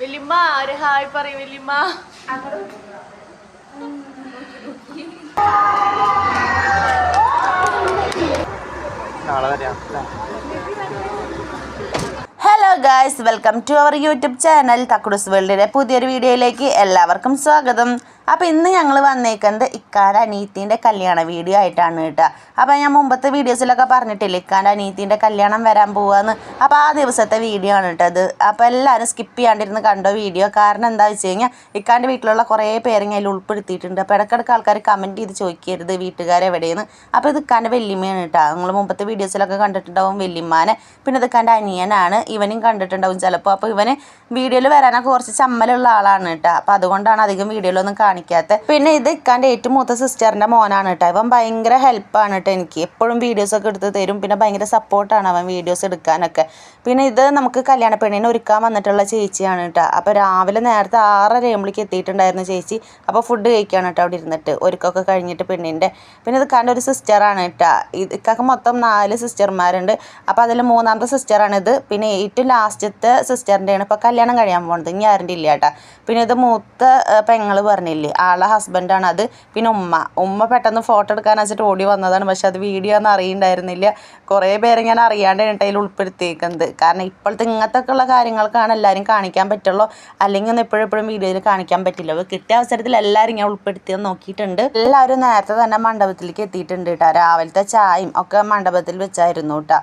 വല്യമ്മ ഒരു ഹായ് പറയും വല്യമ്മ. Hello guys welcome to our YouTube channel Thakkudus വേൾഡിലെ പുതിയൊരു വീഡിയോയിലേക്ക് എല്ലാവർക്കും സ്വാഗതം. അപ്പോൾ ഇന്ന് ഞങ്ങൾ വന്നേക്കുന്നത് ഇക്കാന്റെ അനീത്തിന്റെ കല്യാണ വീഡിയോ ആയിട്ടാണ് കേട്ടോ. അപ്പോൾ ഞാൻ മുമ്പത്തെ വീഡിയോസിലൊക്കെ പറഞ്ഞിട്ടില്ലേ ഇക്കാന്റെ അനീത്തിന്റെ കല്യാണം വരാൻ പോവാന്ന്. അപ്പോൾ ആ ദിവസത്തെ വീഡിയോ ആണ് കേട്ടോ അത് അപ്പോൾ എല്ലാവരും സ്കിപ്പ് ചെയ്യാണ്ടിരുന്ന് കണ്ടോ വീഡിയോ കാരണം എന്താ വെച്ച് കഴിഞ്ഞാൽ ഇക്കാന്റെ വീട്ടിലുള്ള കുറേ പേരെങ്കിൽ അതിൽ ഉൾപ്പെടുത്തിയിട്ടുണ്ട്. അപ്പോൾ ഇടയ്ക്കിടയ്ക്ക് ആൾക്കാർ കമന്റ് ചെയ്ത് ചോദിക്കരുത് വീട്ടുകാരെവിടെയെന്ന് അപ്പോൾ ഇത് ഇക്കാന്റെ വല്യമ്മയാണ് കേട്ടോ. നിങ്ങൾ മുമ്പത്തെ വീഡിയോസിലൊക്കെ കണ്ടിട്ടുണ്ടാവും വെല്ലിമ്മാനെ. പിന്നെ ഇത് ഇക്കാന്റെ അനിയനാണ്. ഇവനും കണ്ടിട്ടുണ്ടാവും ചിലപ്പോൾ അപ്പോൾ ഇവന് വീഡിയോയിൽ വരാനൊക്കെ കുറച്ച് ചമ്മലുള്ള ആളാണ് കേട്ടോ. അപ്പോൾ അതുകൊണ്ടാണ് അധികം വീഡിയോയിലൊന്നും കാണിക്കാത്തത് പിന്നെ ഇത് ഇക്കാന്റെ ഏറ്റവും മൂത്ത സിസ്റ്ററിന്റെ മോനാണ് കേട്ടോ ഇവൻ ഭയങ്കര ഹെൽപ്പാണ് കേട്ടോ എനിക്ക്. എപ്പോഴും വീഡിയോസ് ഒക്കെ എടുത്ത് തരും. പിന്നെ ഭയങ്കര സപ്പോർട്ടാണ് അവൻ വീഡിയോസ് എടുക്കാനൊക്കെ. പിന്നെ ഇത് നമുക്ക് കല്യാണ പെണ്ണിനെ ഒരുക്കാൻ വന്നിട്ടുള്ള ചേച്ചിയാണ് കേട്ടോ. അപ്പോൾ രാവിലെ നേരത്തെ ആറര ആകുമ്പോഴേക്ക് എത്തിയിട്ടുണ്ടായിരുന്നു ചേച്ചി. അപ്പോൾ ഫുഡ് കഴിക്കുകയാണ് കേട്ടോ അവിടെ ഇരുന്നിട്ട്. ഒരുക്കൊക്കെ കഴിഞ്ഞിട്ട് പെണ്ണിന്റെ പിന്നെ ഇത് കണ്ട ഒരു സിസ്റ്ററാണ് കേട്ടോ. ഇതൊക്കെ മൊത്തം നാല് സിസ്റ്റർമാരുണ്ട് അപ്പോൾ അതിൽ മൂന്നാമത്തെ സിസ്റ്ററാണ് ഇത്. പിന്നെ ഏറ്റവും ലാസ്റ്റത്തെ സിസ്റ്ററിന്റെയാണ് ഇപ്പോൾ കല്യാണം കഴിയാൻ പോകുന്നത് ഇനി ആരുടെ ഇല്ല കേട്ടോ. പിന്നെ ഇത് മൂത്ത പെങ്ങൾ പറഞ്ഞില്ലേ? ആളെ ഹസ്ബൻഡാണ് അത്. പിന്നെ ഉമ്മ. ഉമ്മ പെട്ടെന്ന് ഫോട്ടോ എടുക്കാൻ വെച്ചിട്ട് ഓടി വന്നതാണ്. പക്ഷെ അത് വീഡിയോ ഒന്നും അറിയണ്ടായിരുന്നില്ല. കുറേ പേരെ ഞാൻ അറിയാണ്ട് അതിൽ ഉൾപ്പെടുത്തിയേക്കുന്നത്. കാരണം ഇപ്പോഴത്തെ ഇങ്ങനത്തെ ഉള്ള കാര്യങ്ങൾക്കാണ് എല്ലാവരും കാണിക്കാൻ പറ്റുള്ളൂ. അല്ലെങ്കിൽ ഒന്നും എപ്പോഴും എപ്പോഴും വീഡിയോയിൽ കാണിക്കാൻ പറ്റില്ല. അപ്പോൾ കിട്ടിയ അവസരത്തിൽ എല്ലാവരും ഞാൻ ഉൾപ്പെടുത്തി നോക്കിയിട്ടുണ്ട്. എല്ലാവരും നേരത്തെ തന്നെ മണ്ഡപത്തിലേക്ക് എത്തിയിട്ടുണ്ട് കേട്ടോ. രാവിലത്തെ ചായയും ഒക്കെ മണ്ഡപത്തിൽ വെച്ചായിരുന്നു കേട്ടോ.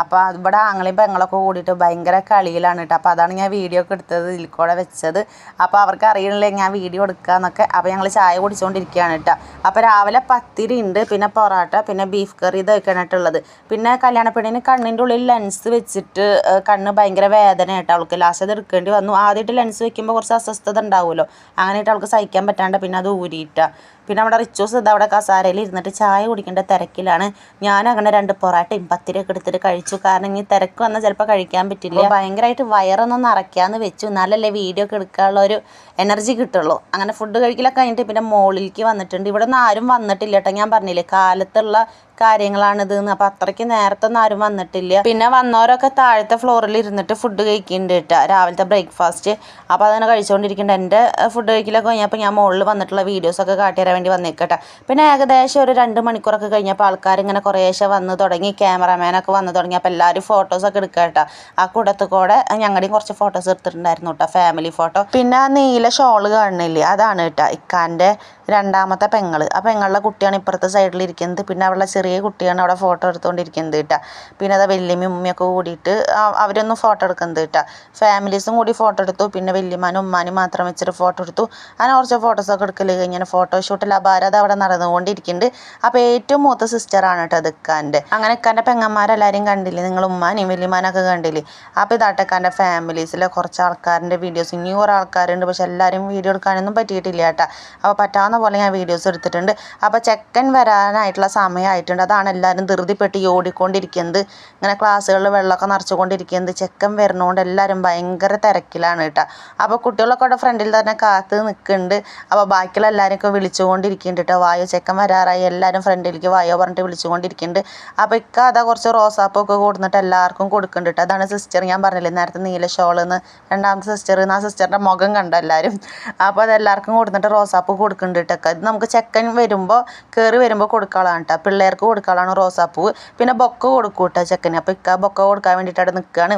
അപ്പോൾ ഇവിടെ ആങ്ങളെയും പെങ്ങളൊക്കെ കൂടിയിട്ട് ഭയങ്കര കളിയിലാണ് കേട്ടോ. അപ്പോൾ അതാണ് ഞാൻ വീഡിയോ ഒക്കെ എടുത്തത് ഇതിൽ കൂടെ വെച്ചത്. അപ്പോൾ അവർക്ക് അറിയണില്ലേ ഞാൻ വീഡിയോ എടുക്കാന്നൊക്കെ അപ്പോൾ ഞങ്ങൾ ചായ കുടിച്ചുകൊണ്ടിരിക്കുകയാണ് കേട്ടോ. അപ്പോൾ രാവിലെ പത്തിരി ഉണ്ട് പിന്നെ പൊറോട്ട പിന്നെ ബീഫ് കറി ഇതൊക്കെയാണ് ഉള്ളത്. പിന്നെ കല്യാണപ്പെടിന് കണ്ണിന്റെ ഉള്ളിൽ ലെൻസ് വെച്ചിട്ട് കണ്ണ് ഭയങ്കര വേദന കേട്ടോ അവൾക്ക് ലാസ്റ്റ് അത് എടുക്കേണ്ടി വന്നു. ആദ്യമായിട്ട് ലെൻസ് വെക്കുമ്പോൾ കുറച്ച് അസ്വസ്ഥത ഉണ്ടാവുമല്ലോ. അങ്ങനെയായിട്ട് അവൾക്ക് സഹിക്കാൻ പറ്റാണ്ട് പിന്നെ അത് ഊരിയിട്ടാ. പിന്നെ നമ്മുടെ റിച്ചോസ് ഇത് അവിടെ കസാരയിൽ ഇരുന്നിട്ട് ചായ കുടിക്കേണ്ട തിരക്കിലാണ്. ഞാൻ അങ്ങനെ രണ്ട് പൊറാട്ടയും പത്തിരിയൊക്കെ എടുത്തിട്ട് കഴിച്ചു. കാരണം ഈ തിരക്ക് വന്നാൽ ചിലപ്പോൾ കഴിക്കാൻ പറ്റില്ല. ഭയങ്കരമായിട്ട് വയറൊന്നും നിറയ്ക്കാന്ന് വെച്ചു. എന്നാലല്ലേ വീഡിയോ ഒക്കെ എടുക്കാനുള്ള ഒരു എനർജി കിട്ടുള്ളൂ. അങ്ങനെ ഫുഡ് കഴിക്കലൊക്കെ കഴിഞ്ഞിട്ട് പിന്നെ മോളിലേക്ക് വന്നിട്ടുണ്ട്. ഇവിടെ നിന്ന് ആരും വന്നിട്ടില്ല കേട്ടോ. ഞാൻ പറഞ്ഞില്ലേ കാലത്തുള്ള കാര്യങ്ങളാണിത് എന്ന്. അപ്പം അത്രയ്ക്ക് നേരത്തെ ഒന്നും ആരും വന്നിട്ടില്ല. പിന്നെ വന്നവരൊക്കെ താഴത്തെ ഫ്ലോറിൽ ഇരുന്നിട്ട് ഫുഡ് കഴിക്കുന്നുണ്ട് കേട്ടോ. രാവിലത്തെ ബ്രേക്ക്ഫാസ്റ്റ് അപ്പോൾ അതങ്ങനെ കഴിച്ചുകൊണ്ടിരിക്കുന്നുണ്ട് എന്റെ ഫുഡ് കഴിക്കലൊക്കെ കഴിഞ്ഞപ്പോൾ ഞാൻ മുകളിൽ വന്നിട്ടുള്ള വീഡിയോസൊക്കെ വേണ്ടി വന്നേക്കട്ടെ. പിന്നെ ഏകദേശം ഒരു രണ്ട് മണിക്കൂറൊക്കെ കഴിഞ്ഞപ്പോൾ ആൾക്കാർ ഇങ്ങനെ കുറേശ്ശെ വന്ന് തുടങ്ങി ക്യാമറമാനൊക്കെ വന്ന് തുടങ്ങി. അപ്പോൾ എല്ലാവരും ഫോട്ടോസൊക്കെ എടുക്കുക കേട്ടോ ആ കൂടത്ത് കൂടെ ഞങ്ങളുടെയും കുറച്ച് ഫോട്ടോസ് എടുത്തിട്ടുണ്ടായിരുന്നു കേട്ടോ ഫാമിലി ഫോട്ടോ പിന്നെ ആ നീല ഷോൾ കാണുന്നില്ലേ അതാണ് കേട്ടോ ഇക്കാന്റെ രണ്ടാമത്തെ പെങ്ങൾ ആ പെങ്ങളുടെ കുട്ടിയാണ് ഇപ്പുറത്തെ സൈഡിൽ ഇരിക്കുന്നത്. പിന്നെ അവളുടെ ചെറിയ കുട്ടിയാണ് അവിടെ ഫോട്ടോ എടുത്തുകൊണ്ടിരിക്കുന്നത് കേട്ടോ പിന്നെ അത് വല്യമ്മയും ഉമ്മയൊക്കെ കൂടിയിട്ട് അവരൊന്നും ഫോട്ടോ എടുക്കുന്നത് കേട്ടോ ഫാമിലീസും കൂടി ഫോട്ടോ എടുത്തു. പിന്നെ വല്യമ്മാനും ഉമ്മാനും മാത്രം വെച്ചിട്ട് ഫോട്ടോ എടുത്തു. അങ്ങനെ കുറച്ച് ഫോട്ടോസൊക്കെ എടുക്കൽ കഴിഞ്ഞാൽ ഫോട്ടോഷൂട്ടിൽ അപാരത അവിടെ നടന്നുകൊണ്ടിരിക്കുന്നുണ്ട്. അപ്പോൾ ഏറ്റവും മൂത്ത സിസ്റ്ററാണ് കേട്ടോ അത് ഇക്കാന്റെ അങ്ങനെ ഇക്കാന്റെ പെങ്ങന്മാരെല്ലാവരും കണ്ടില്ലേ? നിങ്ങൾ ഉമ്മാനെയും വലിയമാനൊക്കെ കണ്ടില്ലേ? അപ്പോൾ ഇതാട്ടെ ഇക്കാന്റെ ഫാമിലീസിലെ കുറച്ച് ആൾക്കാരുടെ വീഡിയോസ് ഇനിയും കുറേ ആൾക്കാരുണ്ട് പക്ഷെ എല്ലാവരും വീഡിയോ എടുക്കാനൊന്നും പറ്റിയിട്ടില്ല കേട്ടോ. അപ്പോൾ പറ്റാവുന്ന പോലെ ഞാൻ വീഡിയോസ് എടുത്തിട്ടുണ്ട്. അപ്പോൾ ചെക്കൻ വരാനായിട്ടുള്ള സമയമായിട്ടുണ്ട് അതാണ് എല്ലാവരും ധൃതിപ്പെട്ട് ഓടിക്കൊണ്ടിരിക്കുന്നത്. ഇങ്ങനെ ക്ലാസ്സുകളിൽ വെള്ളമൊക്കെ നിറച്ചുകൊണ്ടിരിക്കുന്നത്. ചെക്കൻ വരുന്നതുകൊണ്ട് എല്ലാവരും ഭയങ്കര തിരക്കിലാണ് കേട്ടോ. അപ്പോൾ കുട്ടികളൊക്കെ അവിടെ ഫ്രണ്ടിൽ തന്നെ കാത്ത് നിൽക്കുന്നുണ്ട്. അപ്പോൾ ബാക്കിയുള്ള എല്ലാവരും ഒക്കെ വിളിച്ചുകൊണ്ടിരിക്കുന്നുണ്ട് കേട്ടോ. വായോ ചെക്കൻ വരാറായി. എല്ലാവരും ഫ്രണ്ടിലേക്ക് വായോ പറഞ്ഞിട്ട് വിളിച്ചുകൊണ്ടിരിക്കുന്നുണ്ട്. അപ്പോൾ ഇക്ക അതാ കുറച്ച് റോസാപ്പൊക്കെ കൊടുത്തിട്ട് എല്ലാവർക്കും കൊടുക്കുന്നുണ്ട് കേട്ടോ. അതാണ് സിസ്റ്റർ ഞാൻ പറഞ്ഞില്ലേ നേരത്തെ നീല ഷോളെന്ന് രണ്ടാമത്തെ സിസ്റ്റർ ആ സിസ്റ്ററിന്റെ മുഖം കണ്ട എല്ലാവരും അപ്പോൾ അത് എല്ലാവർക്കും കൊടുത്തിട്ട് റോസാപ്പ് കൊടുക്കുന്നുണ്ട് കേട്ടോ ഇത് നമുക്ക് ചെക്കൻ വരുമ്പോൾ കയറി വരുമ്പോൾ കൊടുക്കാളാണ് കേട്ടോ. പിള്ളേർക്ക് കൊടുക്കാളാണ് റോസാപ്പൂവ് പിന്നെ ബൊക്ക കൊടുക്കും കേട്ടോ ചെക്കന്. അപ്പോൾ ഇക്ക ബൊക്ക കൊടുക്കാൻ വേണ്ടിയിട്ട് അവിടെ നിൽക്കുകയാണ്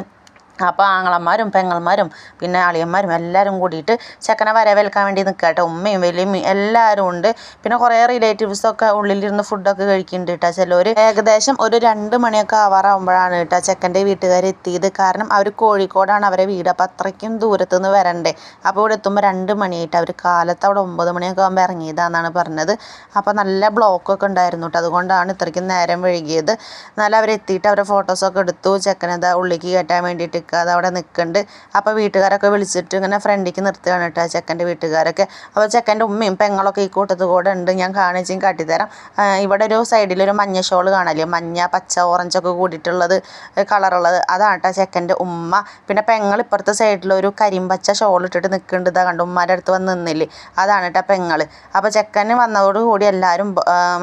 അപ്പോൾ ആങ്ങളമാരും പെങ്ങന്മാരും പിന്നെ അളിയന്മാരും എല്ലാവരും കൂടിയിട്ട് ചെക്കനെ വരവേൽക്കാൻ വേണ്ടി നിൽക്കുക കേട്ടോ ഉമ്മയും വലിയമ്മയും എല്ലാവരും ഉണ്ട്. പിന്നെ കുറേ റിലേറ്റീവ്സൊക്കെ ഉള്ളിലിരുന്ന് ഫുഡൊക്കെ കഴിക്കുന്നുണ്ട് കേട്ടോ ചിലർ ഏകദേശം ഒരു രണ്ട് മണിയൊക്കെ ആവാറാകുമ്പോഴാണ് കേട്ടോ ചെക്കന്റെ വീട്ടുകാർ എത്തിയത്. കാരണം അവർ കോഴിക്കോടാണ് അവരെ വീട്. അപ്പോൾ അത്രയ്ക്കും ദൂരത്തു നിന്ന് വരണ്ടേ. അപ്പോൾ ഇവിടെ എത്തുമ്പോൾ രണ്ട് മണിയായിട്ട് അവർ കാലത്ത് അവിടെ ഒമ്പത് മണിയൊക്കെ ആകുമ്പോൾ ഇറങ്ങിയതാണെന്നാണ് പറഞ്ഞത്. അപ്പോൾ നല്ല ബ്ലോക്കൊക്കെ ഉണ്ടായിരുന്നു കേട്ടോ അതുകൊണ്ടാണ് ഇത്രയ്ക്കും നേരം വൈകിയത്. എന്നാലും അവരെത്തിയിട്ട് അവരെ ഫോട്ടോസൊക്കെ എടുത്തു. ചെക്കനത് ഉള്ളിലേക്ക് കയറ്റാൻ വേണ്ടിയിട്ട് നിൽക്കാതെ അവിടെ നിൽക്കുന്നുണ്ട് അപ്പോൾ വീട്ടുകാരൊക്കെ വിളിച്ചിട്ട് ഇങ്ങനെ ഫ്രണ്ടിലേക്ക് നിർത്തുകയാണ് കേട്ടോ ചെക്കന്റെ വീട്ടുകാരൊക്കെ. അപ്പോൾ ചെക്കന്റെ ഉമ്മയും പെങ്ങളൊക്കെ ഈ കൂട്ടത്ത് കൂടെ ഉണ്ട്. ഞാൻ കാണിച്ചും കാട്ടിത്തരാം. ഇവിടെ ഒരു സൈഡിലൊരു മഞ്ഞ ഷോൾ കാണാലേ മഞ്ഞ പച്ച ഓറഞ്ചൊക്കെ കൂടിയിട്ടുള്ളത് കളറുള്ളത് അതാണ് കേട്ടോ ചെക്കന്റെ ഉമ്മ. പിന്നെ പെങ്ങൾ ഇപ്പുറത്തെ സൈഡിലൊരു കരിമ്പച്ച ഷോൾ ഇട്ടിട്ട് നിൽക്കുന്നുണ്ട് ഇതാ കണ്ടു ഉമ്മാരുടെ അടുത്ത് വന്ന് നിന്നില്ലേ? അതാണ് കേട്ടോ പെങ്ങൾ അപ്പോൾ ചെക്കന് വന്നതോടുകൂടി എല്ലാവരും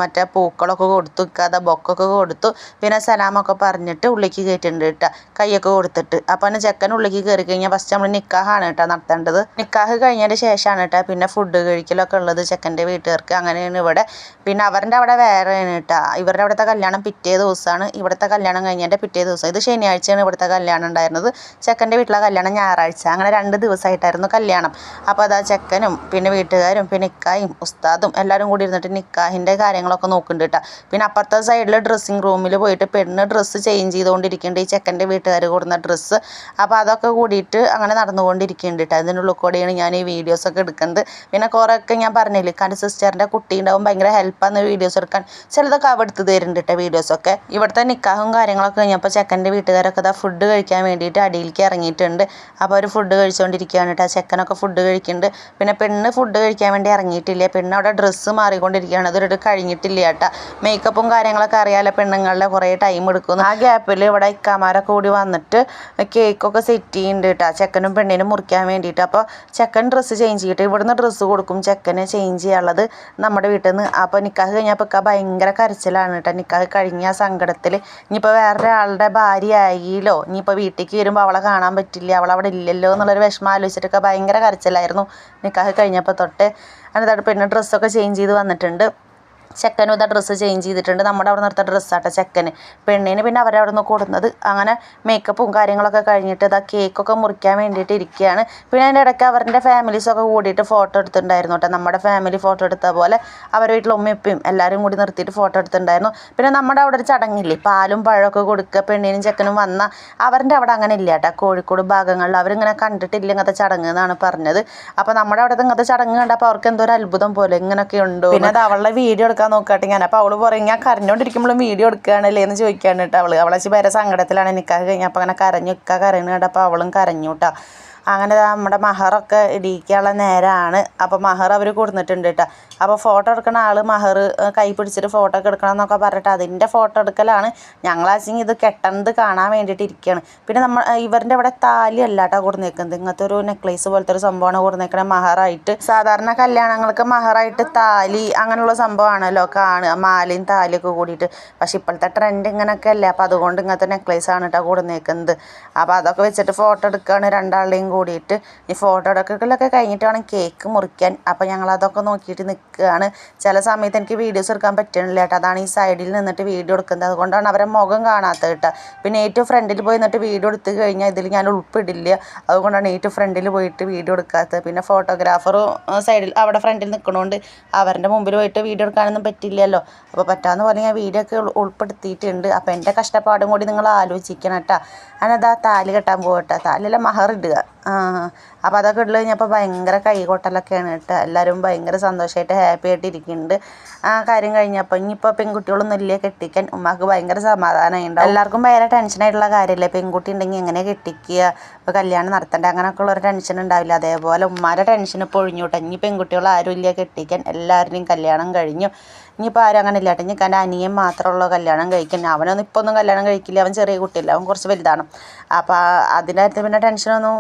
മറ്റേ പൂക്കളൊക്കെ കൊടുത്തു. കഥ ബൊക്കൊക്കെ കൊടുത്തു. പിന്നെ സലാമൊക്കെ പറഞ്ഞിട്ട് ഉള്ളിലേക്ക് കയറ്റിട്ടുണ്ട് കേട്ടോ. കൈയൊക്കെ കൊടുത്തിട്ട്. അപ്പോൾ തന്നെ ചെക്കൻ ഉള്ളിലേക്ക് കയറി കഴിഞ്ഞാൽ ഫസ്റ്റ് നമ്മൾ നിക്കാഹാണ് കേട്ടോ നടത്തേണ്ടത്. നിക്കാഹ് കഴിഞ്ഞതിന് ശേഷമാണ് കേട്ടോ പിന്നെ ഫുഡ് കഴിക്കലൊക്കെ ഉള്ളത് ചെക്കന്റെ വീട്ടുകാർക്ക്. അങ്ങനെയാണ് ഇവിടെ. പിന്നെ അവരുടെ അവിടെ വേറെയാണ് കേട്ടോ. ഇവരുടെ അവിടുത്തെ കല്യാണം പിറ്റേ ദിവസമാണ് ഇവിടുത്തെ കല്യാണം കഴിഞ്ഞതിന്റെ പിറ്റേ ദിവസം. ഇത് ശനിയാഴ്ചയാണ് ഇവിടുത്തെ കല്യാണം ഉണ്ടായിരുന്നത്. ചെക്കന്റെ വീട്ടിലെ കല്യാണം ഞായറാഴ്ച. അങ്ങനെ രണ്ട് ദിവസമായിട്ടായിരുന്നു കല്യാണം. അപ്പോൾ അതാ ചെക്കനും പിന്നെ വീട്ടുകാരും പിന്നെ നിക്കായും ഉസ്താദും എല്ലാവരും കൂടി ഇരുന്നിട്ട് നിക്കാഹിന്റെ കാര്യങ്ങളൊക്കെ നോക്കുന്നുണ്ട് കേട്ടോ. പിന്നെ അപ്പുറത്തെ സൈഡിൽ ഡ്രസ്സിങ് റൂമിൽ പോയിട്ട് പെണ്ണ് ഡ്രസ്സ് ചേഞ്ച് ചെയ്തുകൊണ്ടിരിക്കുന്നുണ്ട്. ഈ ചെക്കന്റെ വീട്ടുകാർ കൊടുന്ന ഡ്രസ്സ് അപ്പോൾ അതൊക്കെ കൂടിയിട്ട് അങ്ങനെ നടന്നുകൊണ്ടിരിക്കുന്നുണ്ട് കേട്ടോ. അതിനുള്ളിൽ കൂടെയാണ് ഞാൻ ഈ വീഡിയോസൊക്കെ എടുക്കുന്നത്. പിന്നെ കുറേയൊക്കെ ഞാൻ പറഞ്ഞില്ലേ കാരണം സിസ്റ്ററിന്റെ കുട്ടി ഉണ്ടാവും ഭയങ്കര ഹെൽപ്പാണ് വീഡിയോസ് എടുക്കാൻ. ചിലതൊക്കെ അവിടെ എടുത്ത് തരുന്നുണ്ട് കേട്ടോ വീഡിയോസൊക്കെ ഇവിടുത്തെ നിക്കാഹും കാര്യങ്ങളൊക്കെ കഴിഞ്ഞപ്പോൾ ചെക്കന്റെ വീട്ടുകാരൊക്കെ ഇതാ ഫുഡ് കഴിക്കാൻ വേണ്ടിയിട്ട് അടിയിലേക്ക് ഇറങ്ങിയിട്ടുണ്ട്. അപ്പോൾ അവർ ഫുഡ് കഴിച്ചുകൊണ്ടിരിക്കുകയാണ് കേട്ടോ. ചെക്കനൊക്കെ ഫുഡ് കഴിക്കുന്നുണ്ട്. പിന്നെ പെണ്ണ് ഫുഡ് കഴിക്കാൻ വേണ്ടി ഇറങ്ങിയിട്ടില്ല? പെണ്ണ് അവിടെ ഡ്രസ്സ് മാറിക്കൊണ്ടിരിക്കുകയാണ്. അതൊരു കഴിഞ്ഞിട്ടില്ല കേട്ടോ. മേക്കപ്പും കാര്യങ്ങളൊക്കെ അറിയാലോ പെണ്ണുങ്ങളുടെ കുറേ ടൈം എടുക്കുന്നു. ആ ഗ്യാപ്പിൽ ഇവിടെ ഇക്കാമാരൊക്കെ കൂടി വന്നിട്ട് കേക്കൊക്കെ സെറ്റ് ചെയ്യുന്നുണ്ട് കേട്ടോ ചെക്കനും പെണ്ണിനും മുറിക്കാൻ വേണ്ടിയിട്ട്. അപ്പോൾ ചെക്കൻ ഡ്രസ്സ് ചേഞ്ച് ചെയ്തിട്ട് ഇവിടുന്ന് ഡ്രസ്സ് കൊടുക്കും ചെക്കന് ചേഞ്ച് ചെയ്യാനുള്ളത് നമ്മുടെ വീട്ടിൽ നിന്ന് അപ്പോൾ നിക്കാഹ് കഴിഞ്ഞപ്പോൾ ഒക്കെ ഭയങ്കര കരച്ചിലാണ് കേട്ടോ നിക്കാഹ് കഴിഞ്ഞ സങ്കടത്തിൽ ഇനിയിപ്പോൾ വേറൊരാളുടെ ഭാര്യ ആയില്ലോ ഇനിയിപ്പോൾ വീട്ടിലേക്ക് വരുമ്പോൾ അവളെ കാണാൻ പറ്റില്ല. അവളവിടെ ഇല്ലല്ലോ എന്നുള്ളൊരു വിഷമം ആലോചിച്ചിട്ടൊക്കെ ഭയങ്കര കരച്ചിലായിരുന്നു. നിക്കാഹ് കഴിഞ്ഞപ്പോൾ തൊട്ട് എന്നിട്ട് പെണ്ണ് ഡ്രസ്സൊക്കെ ചേഞ്ച് ചെയ്ത് വന്നിട്ടുണ്ട്. ചെക്കനും ഇതാ ഡ്രസ്സ് ചേഞ്ച് ചെയ്തിട്ടുണ്ട്. നമ്മുടെ അവിടെ നിർത്ത ഡ്രസ്സാട്ടോ ചെക്കന്. പെണ്ണിന് പിന്നെ അവരവിടെ നിന്ന് കൊടുക്കുന്നത് അങ്ങനെ മേക്കപ്പും കാര്യങ്ങളൊക്കെ കഴിഞ്ഞിട്ട് ഇതാ കേക്കൊക്കെ മുറിക്കാൻ വേണ്ടിയിട്ട് ഇരിക്കുകയാണ്. പിന്നെ അതിന്റെ ഇടയ്ക്ക് അവരുടെ ഫാമിലീസൊക്കെ കൂടിയിട്ട് ഫോട്ടോ എടുത്തിട്ടുണ്ടായിരുന്നു കേട്ടോ. നമ്മുടെ ഫാമിലി ഫോട്ടോ എടുത്ത പോലെ അവർ വീട്ടിൽ ഉമ്മയും എല്ലാവരും കൂടി നിർത്തിയിട്ട് ഫോട്ടോ എടുത്തിട്ടുണ്ടായിരുന്നു. പിന്നെ നമ്മുടെ അവിടെ ഒരു ചടങ്ങില്ലേ? പാലും പഴമൊക്കെ കൊടുക്കുക പെണ്ണിനും ചെക്കനും വന്ന അവരുടെ അവിടെ അങ്ങനെ ഇല്ല കേട്ടോ. കോഴിക്കോട് ഭാഗങ്ങളിൽ അവരിങ്ങനെ കണ്ടിട്ടില്ല ഇങ്ങനത്തെ ചടങ്ങ് എന്നാണ് പറഞ്ഞത്. അപ്പോൾ നമ്മുടെ അവിടെ ഇങ്ങനത്തെ ചടങ്ങ് കണ്ടപ്പോൾ അവർക്ക് എന്തോ ഒരു അത്ഭുതം പോലെ ഇങ്ങനെയൊക്കെ ഉണ്ടോ പിന്നെ അത് അവളുടെ വീഡിയോ എടുക്കാൻ നോക്കട്ടെ. ഞാൻ അപ്പോൾ അവൾ പറയും ഞാൻ കരഞ്ഞുകൊണ്ടിരിക്കുമ്പോഴും വീഡിയോ എടുക്കുകയാണല്ലേ എന്ന് ചോദിക്കുകയാണ് കേട്ടോ അവൾ. അവളെ ഭയങ്കര സങ്കടത്തിലാണ്. നിൽക്കാൻ കഴിഞ്ഞാൽ അപ്പോൾ അങ്ങനെ കരഞ്ഞു നിൽക്കുക കരഞ്ഞു കേട്ടപ്പോൾ അവളും കരഞ്ഞു കേട്ടോ. അങ്ങനെ നമ്മുടെ മഹറൊക്കെ ഇടിയിക്കാനുള്ള നേരമാണ് അപ്പോൾ മഹർ അവർ കൊടുത്തിട്ടുണ്ട് കേട്ടോ അപ്പോൾ ഫോട്ടോ എടുക്കുന്ന ആൾ മഹർ കൈ പിടിച്ചിട്ട് ഫോട്ടോ ഒക്കെ എടുക്കണം എന്നൊക്കെ പറഞ്ഞിട്ട് അതിന്റെ ഫോട്ടോ എടുക്കലാണ്. ഞങ്ങളാച്ചെങ്കിൽ ഇത് കെട്ടണത് കാണാൻ വേണ്ടിയിട്ട് ഇരിക്കുകയാണ് പിന്നെ നമ്മൾ ഇവരുടെ ഇവിടെ താലി അല്ല കേട്ടോ കൊടുന്നേക്കുന്നത്. ഇങ്ങനത്തെ ഒരു നെക്ലേസ് പോലത്തെ ഒരു സംഭവമാണ് കൊടുന്നേക്കണത്. മഹറായിട്ട് സാധാരണ കല്യാണങ്ങൾക്ക് മഹറായിട്ട് താലി അങ്ങനെയുള്ള സംഭവമാണല്ലോ കാണുക. മാലയും താലിയൊക്കെ കൂടിയിട്ട്. പക്ഷേ ഇപ്പോഴത്തെ ട്രെൻഡ് ഇങ്ങനെയൊക്കെ അല്ലേ? അപ്പോൾ അതുകൊണ്ട് ഇങ്ങനത്തെ നെക്ലേസ് ആണ് കേട്ടോ കൊടുന്നേക്കുന്നത്. അപ്പോൾ അതൊക്കെ വെച്ചിട്ട് ഫോട്ടോ എടുക്കുകയാണ് രണ്ടാളുടെയും കൂടിയിട്ട് ഈ ഫോട്ടോ എടുക്കലൊക്കെ കഴിഞ്ഞിട്ട് വേണം കേക്ക് മുറിക്കാൻ. അപ്പോൾ ഞങ്ങൾ അതൊക്കെ നോക്കിയിട്ട് നിൽക്കുകയാണ് ചില സമയത്ത് എനിക്ക് വീഡിയോസ് എടുക്കാൻ പറ്റണില്ല കേട്ടോ. അതാണ് ഈ സൈഡിൽ നിന്നിട്ട് വീഡിയോ എടുക്കുന്നത്. അതുകൊണ്ടാണ് അവരെ മുഖം കാണാത്തത് കേട്ടോ. പിന്നെ ഏറ്റവും ഫ്രണ്ടിൽ പോയി നിന്നിട്ട് വീഡിയോ എടുത്ത് കഴിഞ്ഞാൽ ഇതിൽ ഞാൻ ഉൾപ്പെടില്ല. അതുകൊണ്ടാണ് ഏറ്റവും ഫ്രണ്ടിൽ പോയിട്ട് വീഡിയോ എടുക്കാത്തത്. പിന്നെ ഫോട്ടോഗ്രാഫറും സൈഡിൽ അവിടെ ഫ്രണ്ടിൽ നിൽക്കണോണ്ട് അവരുടെ മുമ്പിൽ പോയിട്ട് വീഡിയോ എടുക്കാനൊന്നും പറ്റില്ലല്ലോ. അപ്പോൾ പറ്റാവുന്ന പോലെ ഞാൻ വീഡിയോ ഒക്കെ ഉൾപ്പെടുത്തിയിട്ടുണ്ട്. അപ്പോൾ എന്റെ കഷ്ടപ്പാടും കൂടി നിങ്ങൾ ആലോചിക്കണം കേട്ടോ. അതിനാ താലി കെട്ടാൻ പോകട്ടെ താലിയല്ല മഹർ ഇടുക. അപ്പോൾ അതൊക്കെ ഇട്ട് കഴിഞ്ഞപ്പോൾ ഭയങ്കര കൈകൊട്ടലൊക്കെയാണ് കേട്ടോ. എല്ലാവരും ഭയങ്കര സന്തോഷമായിട്ട് ഹാപ്പി ആയിട്ട് ഇരിക്കുന്നുണ്ട് ആ കാര്യം കഴിഞ്ഞപ്പോൾ ഇനിയിപ്പോൾ പെൺകുട്ടികളൊന്നും ഇല്ലേ കെട്ടിക്കാൻ? ഉമ്മാക്ക് ഭയങ്കര സമാധാനമായി എല്ലാവർക്കും ഭയങ്കര ടെൻഷനായിട്ടുള്ള കാര്യമല്ലേ പെൺകുട്ടി ഉണ്ടെങ്കിൽ എങ്ങനെ കെട്ടിക്കുക? ഇപ്പോൾ കല്യാണം നടത്തേണ്ട? അങ്ങനെയൊക്കെ ഉള്ളൊരു ടെൻഷൻ ഉണ്ടാവില്ല. അതേപോലെ ഉമ്മാരുടെ ടെൻഷൻ ഇപ്പോൾ ഒഴിഞ്ഞു കേട്ടോ ഇനി പെൺകുട്ടികൾ ആരും ഇല്ല കെട്ടിക്കാൻ? എല്ലാവരുടെയും കല്യാണം കഴിഞ്ഞു. ഇനിയിപ്പോൾ ആരും അങ്ങനെ ഇല്ല കേട്ടോ ഇനി എന്റെ അനിയൻ മാത്രമുള്ള കല്യാണം കഴിക്കുന്നത് അവനൊന്നും ഇപ്പോൾ ഒന്നും കല്യാണം കഴിക്കില്ല. അവൻ ചെറിയ കുട്ടിയല്ല. അവൻ കുറച്ച് വലുതാണ്. അപ്പോൾ അതിന്റെ കാര്യത്തിൽ പിന്നെ ടെൻഷനൊന്നും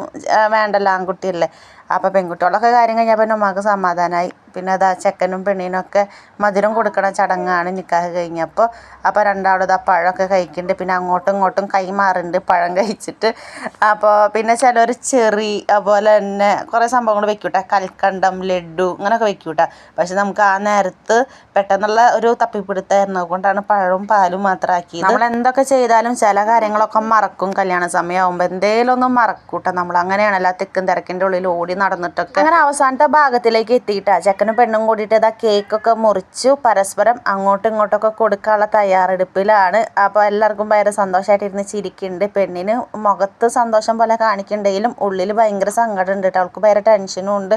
വേണ്ടല്ലോ ആൺകുട്ടിയല്ലേ. അപ്പോൾ പെൺകുട്ടികളൊക്കെ കാര്യം കഴിഞ്ഞാൽ പിന്നെ ഉമ്മാക്ക് സമാധാനമായി പിന്നെ അതാ ചെക്കനും പെണ്ണിനൊക്കെ മധുരം കൊടുക്കണ ചടങ്ങാണ് നിക്കാഹ് കഴിഞ്ഞപ്പോൾ അപ്പോൾ രണ്ടാളും ഇതാ പഴമൊക്കെ കഴിക്കുന്നുണ്ട് പിന്നെ അങ്ങോട്ടും ഇങ്ങോട്ടും കൈമാറുന്നുണ്ട് പഴം കഴിച്ചിട്ട്. അപ്പോൾ പിന്നെ ചിലർ ചെറി അതുപോലെ തന്നെ കുറേ സംഭവങ്ങൾ വെക്കൂട്ടെ. കൽക്കണ്ടം ലഡു അങ്ങനെയൊക്കെ വെക്കൂട്ടെ. പക്ഷെ നമുക്ക് ആ നേരത്ത് പെട്ടെന്നുള്ള ഒരു തപ്പിപ്പിടുത്തായിരുന്നു. അതുകൊണ്ടാണ് പഴവും പാലും മാത്രമാക്കിയത് നമ്മൾ എന്തൊക്കെ ചെയ്താലും ചില കാര്യങ്ങളൊക്കെ മറക്കും. കല്യാണ സമയമാകുമ്പോൾ എന്തേലും ഒന്നും മറക്കൂട്ടെ. നമ്മൾ അങ്ങനെയാണല്ലോ തിക്കും തിരക്കിന്റെ ഉള്ളിൽ ഓടി നടന്നിട്ടൊക്കെ. അങ്ങനെ അവസാനത്തെ ഭാഗത്തിലേക്ക് എത്തിയിട്ടാ. ചെക്കനും പെണ്ണും കൂടിയിട്ട് ഇതാ കേക്കൊക്കെ മുറിച്ചു പരസ്പരം അങ്ങോട്ടും ഇങ്ങോട്ടൊക്കെ കൊടുക്കാനുള്ള തയ്യാറെടുപ്പിലാണ്. അപ്പോൾ എല്ലാവർക്കും ഭയങ്കര സന്തോഷമായിട്ടിരുന്ന് ചിരിക്കുന്നുണ്ട്. പെണ്ണിന് മുഖത്ത് സന്തോഷം പോലെ കാണിക്കണ്ടെങ്കിലും ഉള്ളിൽ ഭയങ്കര സങ്കടം ഉണ്ട് കേട്ടോ. അവൾക്ക് ഭയങ്കര ടെൻഷനും ഉണ്ട്.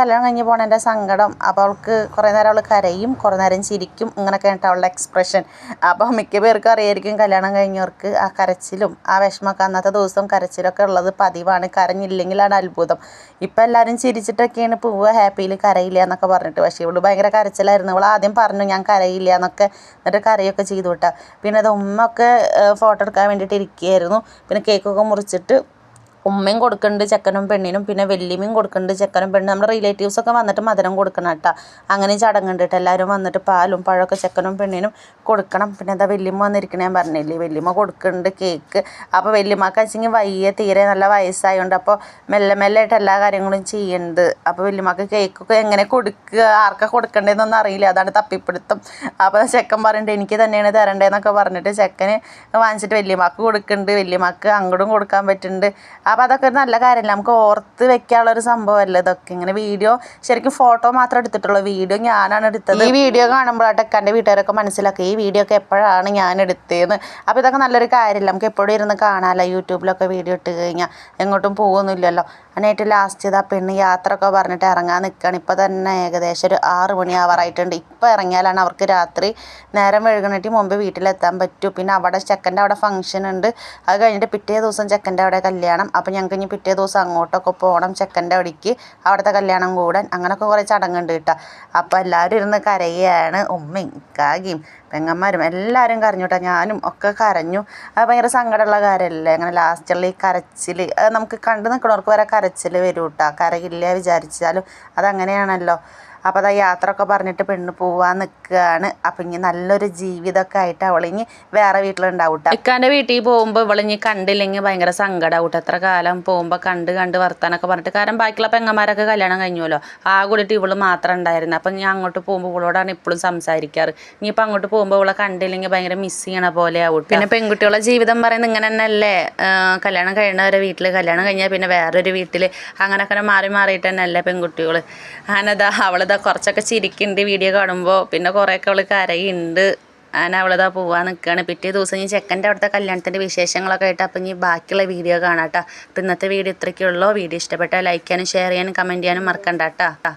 കല്യാണം കഴിഞ്ഞ് പോണതിന്റെ സങ്കടം. അപ്പോൾ അവൾക്ക് കുറേ നേരം അവൾ കരയും കുറേ നേരം ചിരിക്കും. ഇങ്ങനെയൊക്കെ കേട്ടോ അവളുടെ എക്സ്പ്രഷൻ അപ്പോൾ മിക്ക പേർക്കും അറിയായിരിക്കും കല്യാണം കഴിഞ്ഞവർക്ക് ആ കരച്ചിലും ആ വിഷമമൊക്കെ അന്നത്തെ ദിവസം കരച്ചിലൊക്കെ ഉള്ളത് പതിവാണ്. കരഞ്ഞില്ലെങ്കിലാണ് അത്ഭുതം. ഇപ്പം എല്ലാവരും ചിരിച്ചിട്ടൊക്കെയാണ് പോവുക ഹാപ്പിയിൽ കരയില്ല എന്നൊക്കെ പറഞ്ഞിട്ട്. പക്ഷേ ഇവൾ ഭയങ്കര കരച്ചിലായിരുന്നു. ഇവൾ ആദ്യം പറഞ്ഞു ഞാൻ കരയില്ല എന്നൊക്കെ എന്നിട്ട് കരയൊക്കെ ചെയ്തു വിട്ടാൽ പിന്നെ അത് ഉമ്മ ഒക്കെ ഫോട്ടോ എടുക്കാൻ വേണ്ടിയിട്ട് ഇരിക്കുകയായിരുന്നു. പിന്നെ കേക്കൊക്കെ മുറിച്ചിട്ട് ഉമ്മയും കൊടുക്കുന്നുണ്ട് ചെക്കനും പെണ്ണിനും പിന്നെ വല്യമ്മയും കൊടുക്കുന്നുണ്ട് ചെക്കനും പെണ്ണിനും നമ്മുടെ റിലേറ്റീവ്സൊക്കെ വന്നിട്ട് മധുരം കൊടുക്കണം കേട്ടോ. അങ്ങനെ ചടങ്ങുണ്ട് എല്ലാവരും വന്നിട്ട് പാലും പഴമൊക്കെ ചെക്കനും പെണ്ണിനും കൊടുക്കണം. പിന്നെ എന്താ വല്യമ്മ വന്നിരിക്കണേ ഞാൻ പറഞ്ഞില്ലേ? വല്യമ്മ കൊടുക്കുന്നുണ്ട് കേക്ക് അപ്പോൾ വല്യമ്മക്ക് വെച്ചെങ്കിൽ വയ്യ തീരെ നല്ല വയസ്സായതുകൊണ്ട് അപ്പോൾ മെല്ലെ മെല്ലെ ആയിട്ട് എല്ലാ കാര്യങ്ങളും ചെയ്യുന്നുണ്ട് അപ്പോൾ വല്യമ്മക്ക് കേക്കൊക്കെ എങ്ങനെ കൊടുക്കുക ആർക്കാ കൊടുക്കേണ്ടതെന്നൊന്നും അറിയില്ല. അതാണ് തപ്പിപ്പിടുത്തം. അപ്പോൾ ചെക്കൻ പറയുന്നുണ്ട് എനിക്ക് തന്നെയാണ് തരേണ്ടതെന്നൊക്കെ പറഞ്ഞിട്ട് ചെക്കന് വാങ്ങിച്ചിട്ട് വല്യമ്മക്ക് കൊടുക്കുന്നുണ്ട് വല്യമ്മക്ക് അങ്ങോട്ടും കൊടുക്കാൻ പറ്റുന്നുണ്ട് അപ്പോൾ അതൊക്കെ ഒരു നല്ല കാര്യമല്ല നമുക്ക് ഓർത്ത് വെക്കാനുള്ള ഒരു സംഭവമല്ല ഇതൊക്കെ? ഇങ്ങനെ വീഡിയോ ശരിക്കും ഫോട്ടോ മാത്രം എടുത്തിട്ടുള്ളൂ. വീഡിയോ ഞാനാണ് എടുത്തത്. ഈ വീഡിയോ കാണുമ്പോഴാണ് എന്റെ വീട്ടുകാരൊക്കെ മനസ്സിലാക്കുക ഈ വീഡിയോ ഒക്കെ എപ്പോഴാണ് ഞാൻ എടുത്തതെന്ന്? അപ്പോൾ ഇതൊക്കെ നല്ലൊരു കാര്യമല്ല നമുക്ക് എപ്പോഴും ഇരുന്ന് കാണാമല്ലോ യൂട്യൂബിലൊക്കെ വീഡിയോ ഇട്ട് കഴിഞ്ഞാൽ എങ്ങോട്ടും പോകുന്നില്ലല്ലോ. അതിനായിട്ട് ലാസ്റ്റ് ഇതാ പെണ്ണ് യാത്ര ഒക്കെ പറഞ്ഞിട്ട് ഇറങ്ങാൻ നിൽക്കുകയാണ് ഇപ്പോൾ തന്നെ ഏകദേശം ഒരു ആറ് മണി ആവറായിട്ടുണ്ട് ഇപ്പോൾ ഇറങ്ങിയാലാണ് അവർക്ക് രാത്രി നേരം വഴുകണിട്ട് മുമ്പ് വീട്ടിലെത്താൻ പറ്റൂ. പിന്നെ അവിടെ ചെക്കന്റെ അവിടെ ഫംഗ്ഷൻ ഉണ്ട്. അത് കഴിഞ്ഞിട്ട് പിറ്റേ ദിവസം ചെക്കന്റെ അവിടെ കല്യാണം. അപ്പോൾ ഞങ്ങൾക്ക് ഇനി പിറ്റേ ദിവസം അങ്ങോട്ടൊക്കെ പോകണം ചെക്കന്റെ അവിടേക്ക്. അവിടുത്തെ കല്യാണം കൂടാൻ. അങ്ങനെയൊക്കെ കുറേ ചടങ്ങുണ്ട് കേട്ടോ. അപ്പോൾ എല്ലാവരും ഇരുന്ന് കരയുകയാണ് ഉമ്മയും കാകിയും പെങ്ങന്മാരും എല്ലാവരും കരഞ്ഞു കേട്ടോ. ഞാനും ഒക്കെ കരഞ്ഞു. അത് ഭയങ്കര സങ്കടമുള്ള കാര്യമല്ലേ? അങ്ങനെ ലാസ്റ്റുള്ള ഈ കരച്ചിൽ നമുക്ക് കണ്ടു നിൽക്കണവർക്ക് വരെ കരച്ചിൽ വരും കേട്ടോ. കരയില്ല വിചാരിച്ചാലും. അതങ്ങനെയാണല്ലോ. അപ്പോൾ അതാ യാത്ര ഒക്കെ പറഞ്ഞിട്ട് പെണ്ണ് പോവാൻ നിൽക്കുകയാണ് അപ്പം ഇനി നല്ലൊരു ജീവിതമൊക്കെ ആയിട്ട് അവളിഞ്ഞ് വേറെ വീട്ടിലുണ്ടാവും ഇക്കാന്റെ വീട്ടിൽ പോകുമ്പോൾ ഇവളിഞ്ഞ് കണ്ടില്ലെങ്കിൽ ഭയങ്കര സങ്കടമാവും എത്ര കാലം പോകുമ്പോൾ കണ്ട് കണ്ട് വർത്താനൊക്കെ പറഞ്ഞിട്ട് കാരണം ബാക്കിയുള്ള പെങ്ങന്മാരൊക്കെ കല്യാണം കഴിഞ്ഞുമല്ലോ ആ കൂടിയിട്ട് ഇവൾ മാത്രം ഉണ്ടായിരുന്നു. അപ്പം ഞാൻ അങ്ങോട്ട് പോകുമ്പോൾ ഇവളോടാണ് ഇപ്പോഴും സംസാരിക്കാറ്. ഇനിയിപ്പോൾ അങ്ങോട്ട് പോകുമ്പോൾ ഇവളെ കണ്ടില്ലെങ്കിൽ ഭയങ്കര മിസ് ചെയ്യണ പോലെ ആവും പിന്നെ പെൺകുട്ടികളുടെ ജീവിതം പറയുന്നത് ഇങ്ങനെ തന്നെയല്ലേ? അല്ലേ കല്യാണം കഴിയുന്നവരെ വീട്ടിൽ കല്യാണം കഴിഞ്ഞാൽ പിന്നെ വേറൊരു വീട്ടിൽ അങ്ങനെയൊക്കെ മാറി മാറിയിട്ട് തന്നെയല്ലേ പെൺകുട്ടികൾ അങ്ങനെതാ അവളിതാ കുറച്ചൊക്കെ ചിരിക്കുന്നുണ്ട് വീഡിയോ കാണുമ്പോൾ പിന്നെ കുറേയൊക്കെ അവൾ കരയുണ്ട് അങ്ങനെ അവളിതാ പോവാൻ നിൽക്കുകയാണ് പിറ്റേ ദിവസം ഈ ചെക്കന്റെ അവിടുത്തെ കല്യാണത്തിന്റെ വിശേഷങ്ങളൊക്കെ ആയിട്ട് അപ്പം ഇനി ബാക്കിയുള്ള വീഡിയോ കാണാം കേട്ടോ അപ്പം ഇന്നത്തെ വീഡിയോ ഇത്രയ്ക്കുള്ളൂ വീഡിയോ ഇഷ്ടപ്പെട്ടാൽ ലൈക്ക് ചെയ്യാനും ഷെയർ ചെയ്യാനും കമന്റ് ചെയ്യാനും മറക്കണ്ട കേട്ടോ